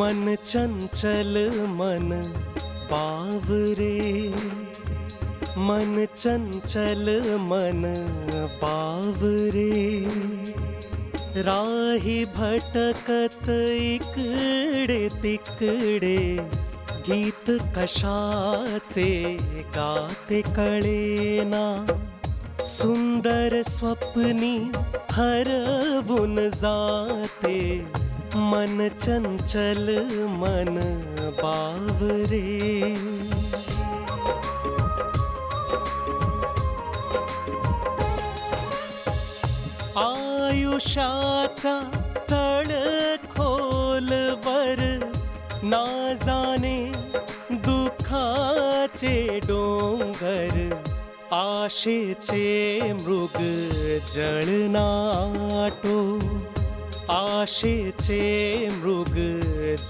मन चंचल मन बावरे मन चंचल मन बावरे राही भटकत इकडे तिकडे गीत कशाचे गाते कळेना सुंदर स्वप्नी हरवून जाते मन चंचल मन बावरे। आयुष्याचा तळ खोलवर ना जाणे दुःखाचे डोंगर आशेचे मृग जळनाटो। आशेचे मृग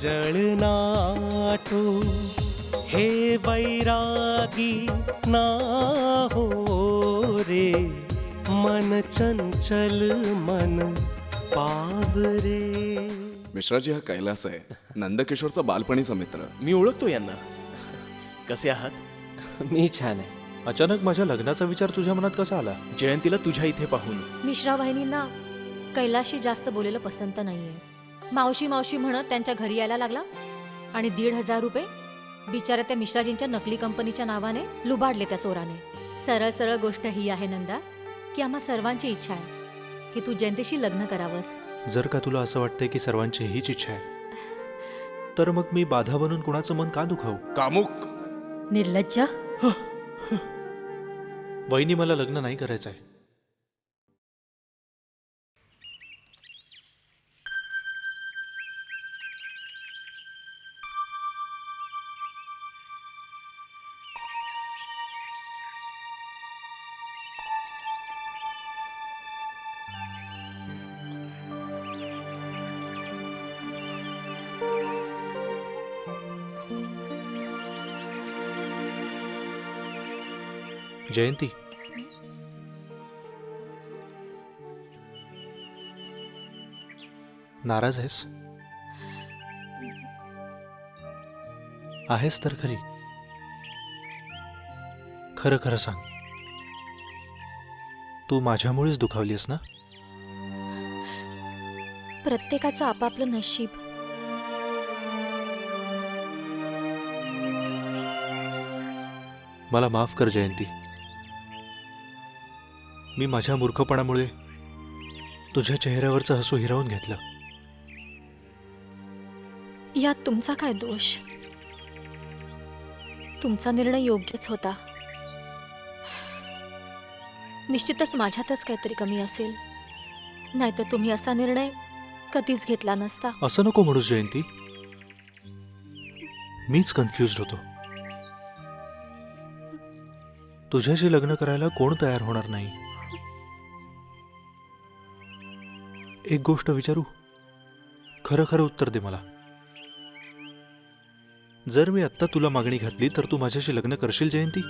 जळनाटो हे वैरागी ना हो रे मन चंचल मन पावरे मिश्राजी हा कैलास आहे. नंदकिशोरचा बालपणीचा मित्र. मी ओळखतो यांना. कसे आहात? मी छान आहे. अचानक माझ्या लग्नाचा विचार तुझ्या मनात कसा आला? जयंतीला तुझ्या इथे पाहून. मिश्रा बहिणींना कैलाशी जास्त बोलेलं पसंत नाहीये. मावशी मावशी म्हणत त्यांच्या घरी यायला लागला आणि दीड हजार रुपये बिचाऱ्या त्या मिश्राजींच्या नकली कंपनीच्या नावाने लुबाडले त्या चोराने. सरळ सरळ गोष्ट ही आहे नंदा की आम्हा सर्वांची इच्छा आहे की तू जयंतीशी लग्न करावंस. जर का तुला असं वाटतंय की सर्वांची हीच इच्छा आहे तर मग मी बाधा बनून कुणाचं मन का दुखावू? कामुक! निर्लज्ज. वहिनी मला लग्न नाही करायचं आहे जयंती. नाराज आहेस? आहेस तर खरी. खरं खरं सांग. तू माझ्यामुळेच दुखावलीस ना? प्रत्येकाचं आपापलं नशीब. मला माफ कर जयंती. मी माझ्या मूर्खपणामुळे तुझ्या चेहऱ्यावरचं हसू हिरावून घेतलं. यात तुमचा काय दोष? तुमचा निर्णय योग्यच होता. निश्चितच माझ्यातच काहीतरी कमी असेल. नाहीतर तुम्ही असा निर्णय कधीच घेतला नसता. असं नको म्हणूस जयंती. मीच कन्फ्युज होतो. तुझ्याशी लग्न करायला कोण तयार होणार नाही? एक गोष्ट विचारू? खरं खरं उत्तर दे मला. जर मी आत्ता तुला मागणी घातली तर तू माझ्याशी लग्न करशील जयंती?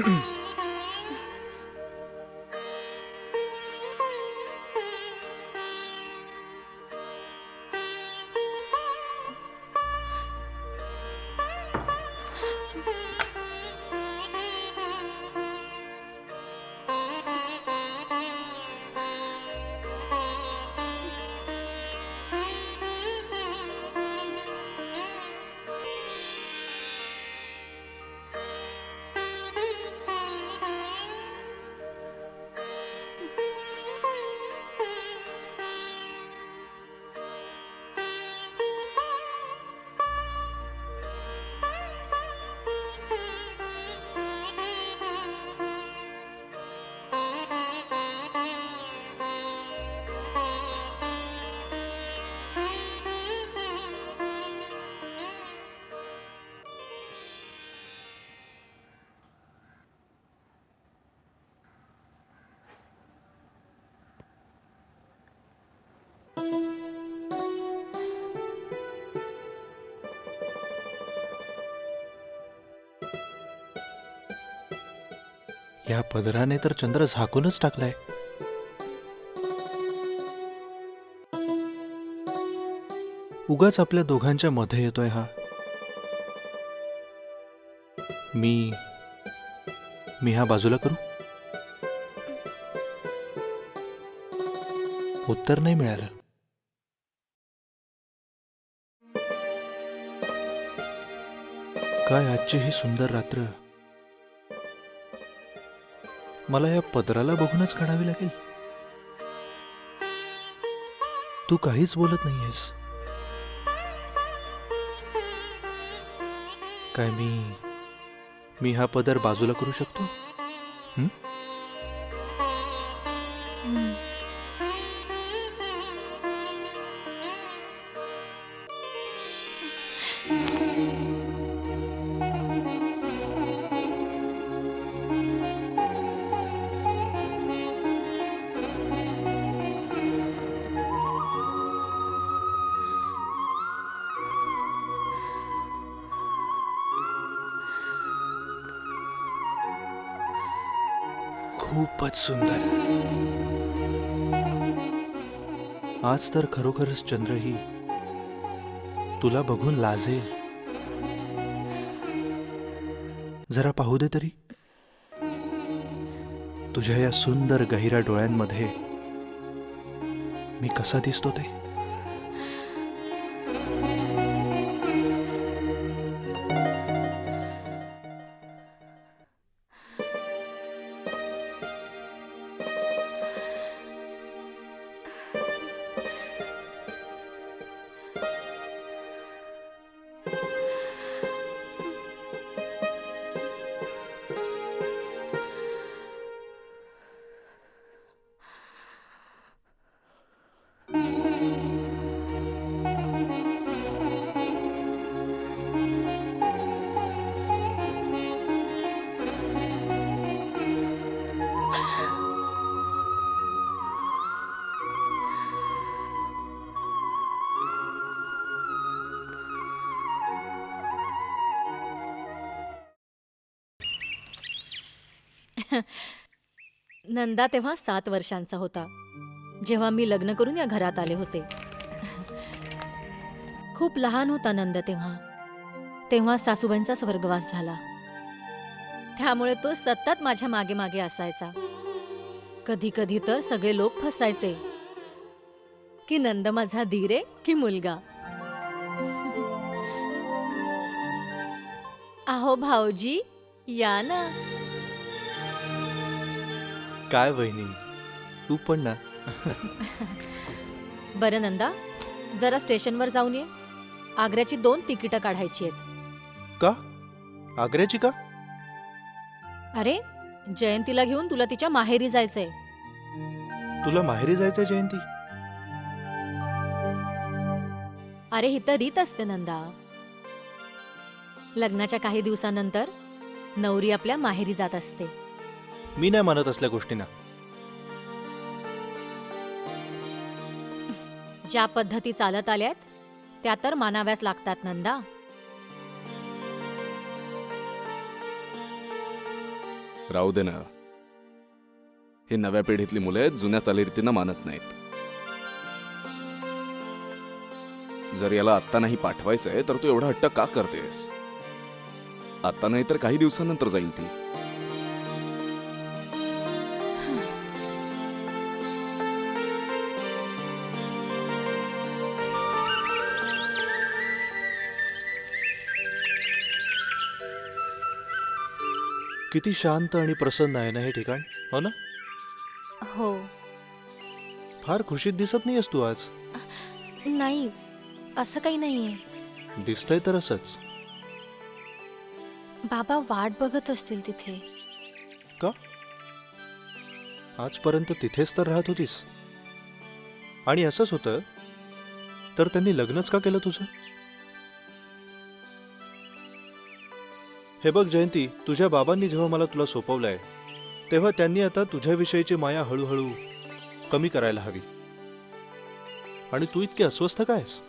Bye. या पदराने तर चंद्र झाकूनच टाकलाय. उगाच आपल्या दोघांच्या मध्ये येतोय हा. मी मी हा बाजूला करू? उत्तर नाही मिळालं. काय आजची ही सुंदर रात्र मला या पदराला बघूनच काढावी लागेल. तू काहीच बोलत नाहीयेस. काय मी मी हा पदर बाजूला करू शकतो? हं? खूपच सुंदर. आज तर खरोखरच चंद्र ही तुला बघून लाजेल. जरा पाहू दे तरी. तुझ्या या सुंदर गहिऱ्या डोळ्यांमध्ये मी कसा दिसतो ते? नंदा तेव्हा सात वर्षांचा होता. जेव्हा मी लग्न करून या घरात आले होते. खूप लहान होता नंद तेव्हा. तेव्हा सासूबाईंचा स्वर्गवास झाला. त्यामुळे तो सतत माझ्या मागे मागे असायचा. कधी कधी तर सगळे लोक फसायचे. की नंद माझा धीरे की मुलगा. आहो भाऊजी या ना. काय वहिनी? तू पण ना. बरं नंदा जरा स्टेशनवर जाऊन ये. आग्र्याची दोन तिकीटं काढायची आहेत. का? आग्र्याची का? अरे जयंतीला घेऊन तुला तिच्या माहेरी जायचंय. तुला माहेरी जायचं जयंती? अरे ही तर रीत असते नंदा. लग्नाच्या काही दिवसानंतर नवरी आपल्या माहेरी जात असते. मी नाही मानत असल्या गोष्टींना. ज्या पद्धती चालत आल्यात त्या तर मानाव्याच लागतात नंदा. राहू दे ना. हे नव्या पिढीतली मुलं आहेत जुन्या चालीरीतींना मानत नाहीत. जर याला आत्ता नाही पाठवायचंय तर तू एवढा हट्ट का करतेस? आता नाही तर काही दिवसानंतर जाईल ती. किती शांत आणि प्रसन्न आहे ना हे ठिकाण? हो ना? हो. फार खुशीत दिसत नाहीयेस तू आज. नाही असं काही नाहीये. दिसतंय तर असंच. बाबा वाट बघत असतील तिथे. का? आजपर्यंत तिथेच तर राहत होतीस. आणि असंच होतं. तर त्यांनी लग्नच का केलं तुझं? हे बघ जयंती तुझ्या बाबांनी जेव्हा मला तुला सोपवलंय तेव्हा त्यांनी आता तुझ्याविषयीची माया हळूहळू कमी करायला हवी. आणि तू इतकी अस्वस्थ कायस?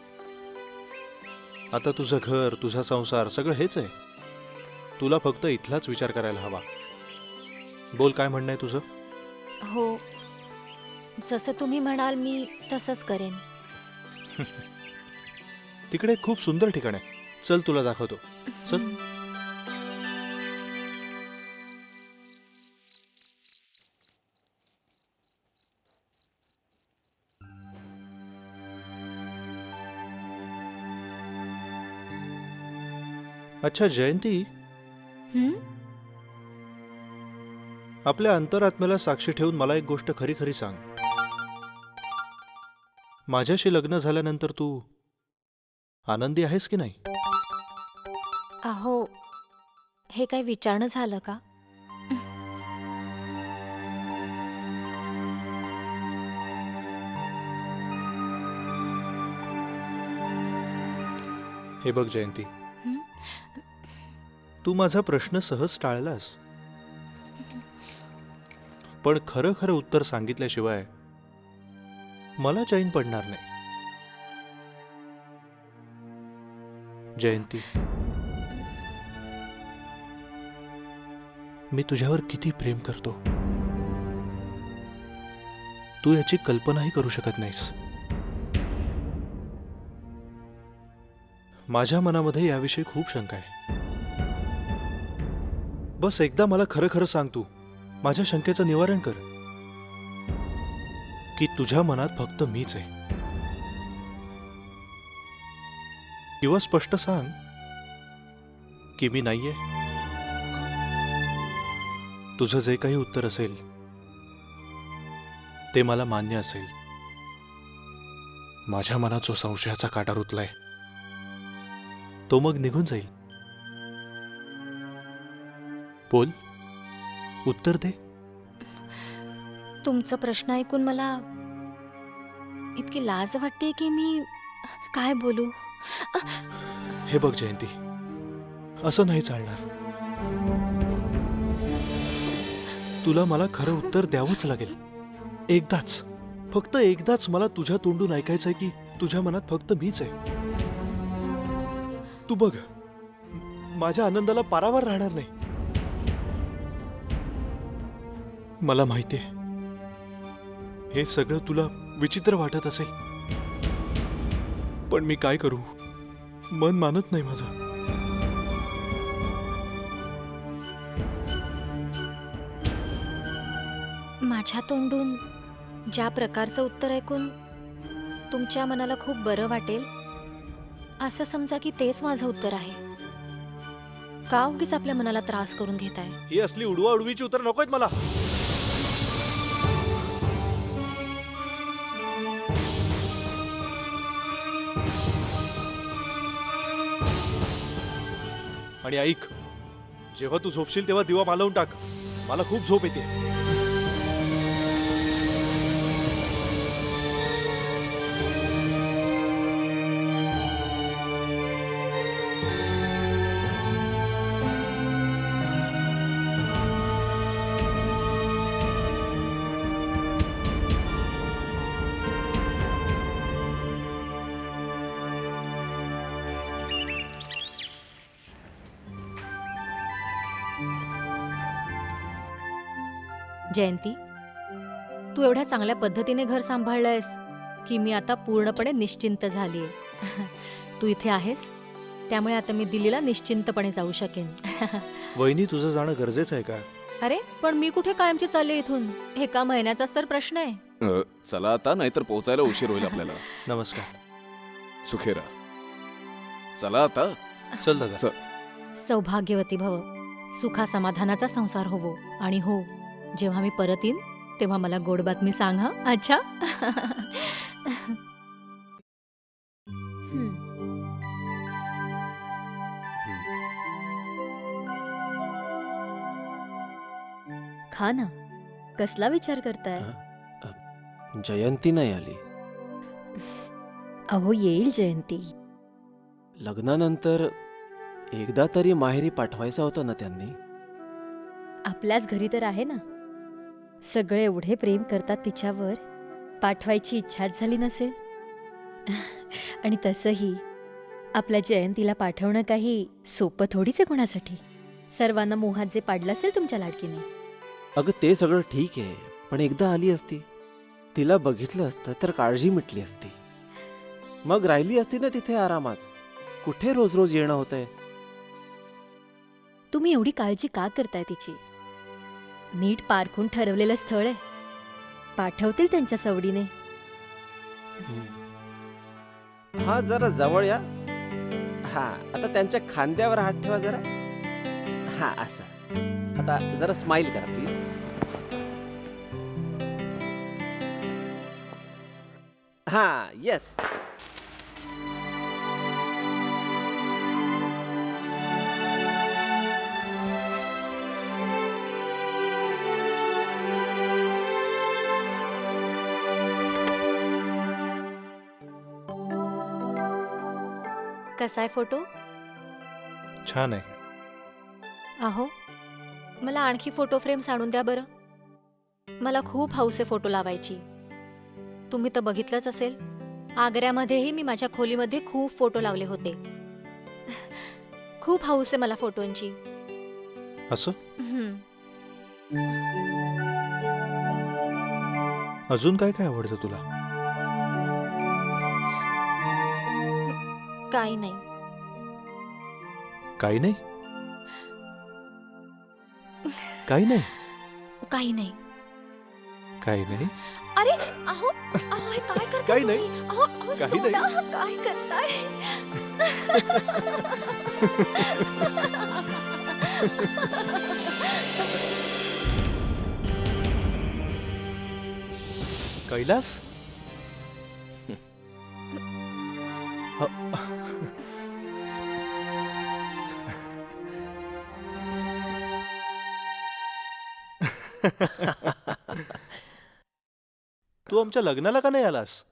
आता तुझं घर तुझा संसार सगळं हेच आहे. तुला फक्त इथलाच विचार करायला हवा. बोल काय म्हणणं आहे तुझं? हो. जसं तुम्ही म्हणाल मी तसंच करेन. तिकडे खूप सुंदर ठिकाण आहे. चल तुला दाखवतो. चल. अच्छा जयंती हं? आपल्या अंतरात्म्याला साक्षी ठेवून मला एक गोष्ट खरी खरी सांग माझ्याशी लग्न झाल्यानंतर तू आनंदी आहेस की नाही अहो हे काही विचारणं झालं का हे बघ जयंती? तू माझा प्रश्न सहज टाळलास. पण खरं खरं उत्तर सांगितल्याशिवाय मला चैन पडणार नाही. जयंती मी तुझ्यावर किती प्रेम करतो? तू याची कल्पनाही करू शकत नाहीस. माझ्या मनामध्ये याविषयी खूप शंका आहे. बस एकदा मला खरं खरं सांग तू. माझ्या शंकेचं निवारण कर. की तुझ्या मनात फक्त मीच आहे. किंवा स्पष्ट सांग की मी नाहीये. तुझं जे काही उत्तर असेल ते मला मान्य असेल. माझ्या मनात जो संशयाचा काटा रुतलाय तो मग निघून जाईल. बोल. उत्तर दे. तुमचा प्रश्न ऐकून मला इतकी लाज वाटते की मी काय बोलू? हे बघ जयंती असं नाही चालणार. तुला मला खरं उत्तर द्यावंच लागेल. एकदाच फक्त एकदाच मला तुझ्या तोंडून ऐकायचंय की तुझ्या मनात फक्त मीच आहे. तू बघ माझ्या आनंदाला पारावर राहणार नाही. मला माहितीये हे सगळं तुला विचित्र वाटत असेल. पण मी काय करू? मन मानत नाही माझं. माझ्या तोंडून ज्या प्रकारचं उत्तर ऐकून तुमच्या मनाला खूप बरं वाटेल असं समजा की तेच माझं उत्तर आहे. का उगीच आपल्या मनाला त्रास करून घेताय? ही असली उडवा उडवीची उत्तर नकोत मला. आणि ऐक जेव्हा तू झोपशील तेव्हा दिवा मालवून टाक. मला खूप झोप येते. जयंती तू एवढ्या चांगल्या पद्धतीने घर सांभाळलंयस की मी आता पूर्णपणे निश्चिंत झालीये. तू इथे आहेस त्यामुळे आता मी दिल्लीला निश्चिंतपणे जाऊ शकेन. वहिनी तुझं जाणं गरजेचं आहे का? अरे पण मी कुठे कायमची चालले इथून? एका महिन्याचाच तर प्रश्न आहे? अ, चला आता नाहीतर पोहोचायला उशीर होईल आपल्याला. नमस्कार. सुखेरा. चला आता. चल दादा. सौभाग्यवती भव सुखा समाधानाचा संसार होवो. आणि हो जेव्हा मी परत येईन तेव्हा मला गोड बातमी सांग. हा अच्छा. हं. खा ना. कसला विचार करताय? जयंती नाही आली. अहो येईल जयंती. लग्नानंतर एकदा तरी माहेरी पाठवायचा होता ना त्यांनी? आपल्याच घरी तर आहे ना. सगळे एवढे प्रेम करतात तिच्यावर पाठवायची इच्छाच झाली नसेल. आणि तसंही आपल्या जयंतीला पाठवणं काही सोपं थोडीच आहे कोणासाठी? सर्वांना मोहात जे पाडलं असेल तुमच्या लाडकीने. अगं ते सगळं ठीक आहे पण एकदा आली असती तिला बघितलं असतं तर काळजी मिटली असती. मग राहिली असती ना तिथे आरामात? कुठे रोज रोज येणं होतंय? तुम्ही एवढी काळजी का करताय तिची? नीट पारखून ठरवलेलं स्थळ आहे. पाठवतील त्यांच्या सवडीने. हा जरा जवळ या. हा आता त्यांच्या खांद्यावर हात ठेवा जरा. हा असं. आता जरा स्माइल करा प्लीज हा येस कसा आहे फोटो? छान आहे. अहो मला आणखी फोटो फ्रेम्स आणून द्या बरं. मला खूप हौस आहे फोटो लावायची. तुम्ही तर बघितलंच असेल. आग्र्यामध्येही मी माझ्या खोलीमध्ये खूप फोटो लावले होते. खूप हौस आहे मला फोटोंची असं? हम्म. अजून काय काय आवडतं तुला? काही नाही. काही नाही? काही नाही? काही नाही. काही नाही? अरे अहो अहो हे काय करताय काही नाही. तुम्ही? अहो अहो काही नाही. सोडा, काय करताय? कैलास? तू आमच्या लग्नाला का नाही आलास?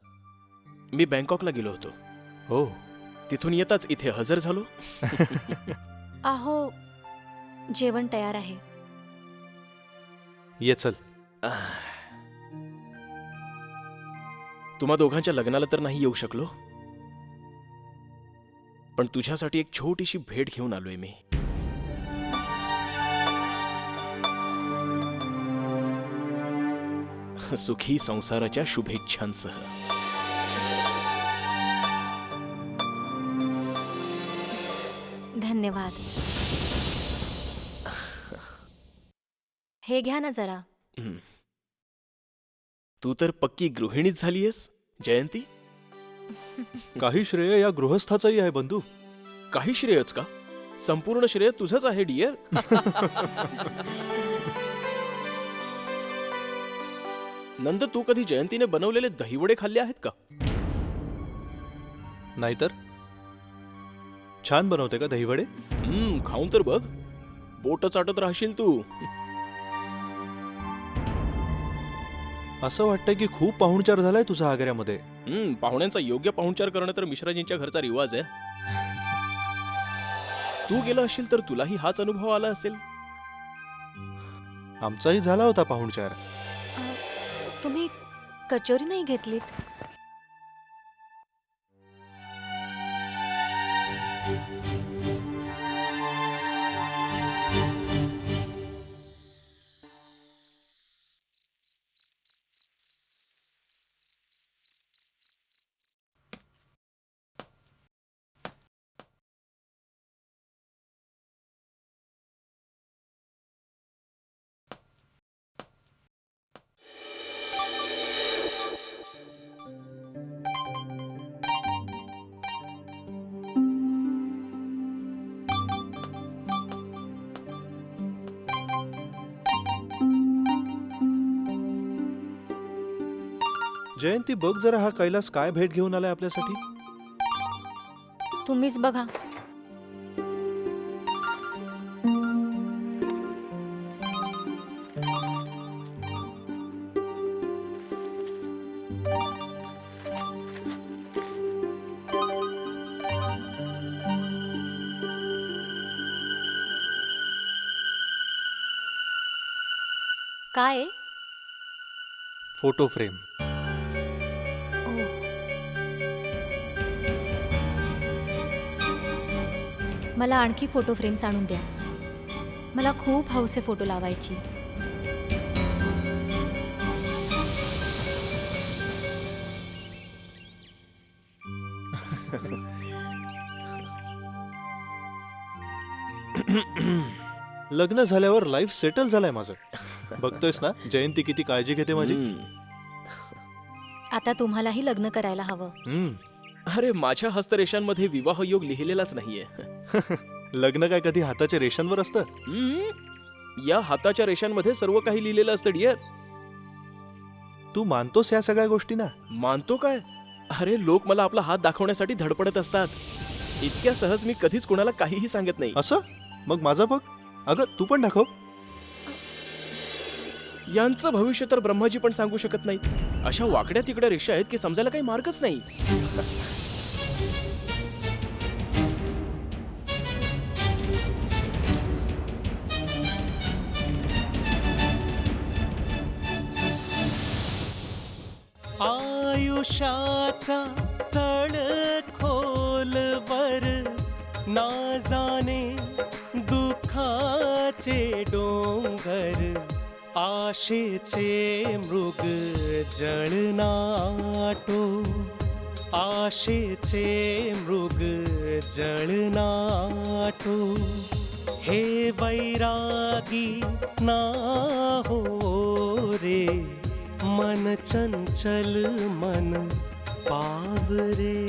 मी बँकॉकला गेलो होतो. हो. तिथून येताच इथे हजर झालो. अहो जेवण तयार आहे. ये चल. तुम्हा दोघांच्या लग्नाला तर नाही येऊ शकलो. पण तुझ्यासाठी एक छोटीशी भेट घेऊन आलोय मी. सुखी संसाराच्या शुभेच्छांसह. धन्यवाद. हे घ्या ना जरा. हं. तू तर पक्की गृहिणीच झालीयस जयंती? काही श्रेय या गृहस्थाचंही आहे बंधू. काही श्रेयच का? संपूर्ण श्रेय तुझंच आहे डियर. नंद तू कधी जयंतीने बनवलेले दहीवडे खाल्ले आहेत का? नाहीतर? छान बनवते का दहीवडे? हम्म खाऊन तर बघ. बोट चाटत राहशील तू. असं वाटतं की खूप पाहुणचार झालाय तुझा आग्र्यामध्ये हम्म पाहुण्यांचा योग्य पाहुणचार करणं तर मिश्राजींच्या घरचा रिवाज आहे. तू गेला असशील तर तुलाही हाच अनुभव आला असेल. आमचाही झाला होता पाहुणचार. तुम्ही कचोरी नाही घेतलीत? जयंती बघ जरा हा कैलास काय भेट घेऊन आलाय आपल्यासाठी. तुम्हीच बघा. काय? फोटो फ्रेम मला आणखी फोटो फ्रेम्स आणून द्या. मला खूप हौसे फोटो लावायची. लग्न झाल्यावर लाईफ सेटल झालंय माझं. बघतोयस ना जयंती किती काळजी घेते माझी. आता तुम्हालाही लग्न करायला हवं. अरे माझ्या हस्तरेषांमध्ये विवाह योग लिहिलेलाच नाहीये. लग्न काय कधी हाताच्या रेषांवर असतं? हम्म. या हाताच्या रेषांमध्ये सर्व काही लिहिलेलं असतं डिअर. तू मानतोस या सगळ्या गोष्टींना? मानतो काय? अरे लोक मला आपला हात दाखवण्यासाठी धडपडत असतात. इतक्या सहज मी कधीच कोणाला काहीही सांगत नाही. असं? मग माझा बघ अगं तू पण दाखव. यांचं भविष्य तर ब्रह्माजी पण सांगू शकत नाही. अशा वाकड्या तिकड्या रेषा आहेत की समजायला काही मार्गच नाही. आयुष्याचा तळ खोलवर ना जाने दुखाचे डोंगर. आशेचे मृग जळनाटो आशेचे मृग जळनाटो हे वैरागी ना हो रे मन चंचल मन पावरे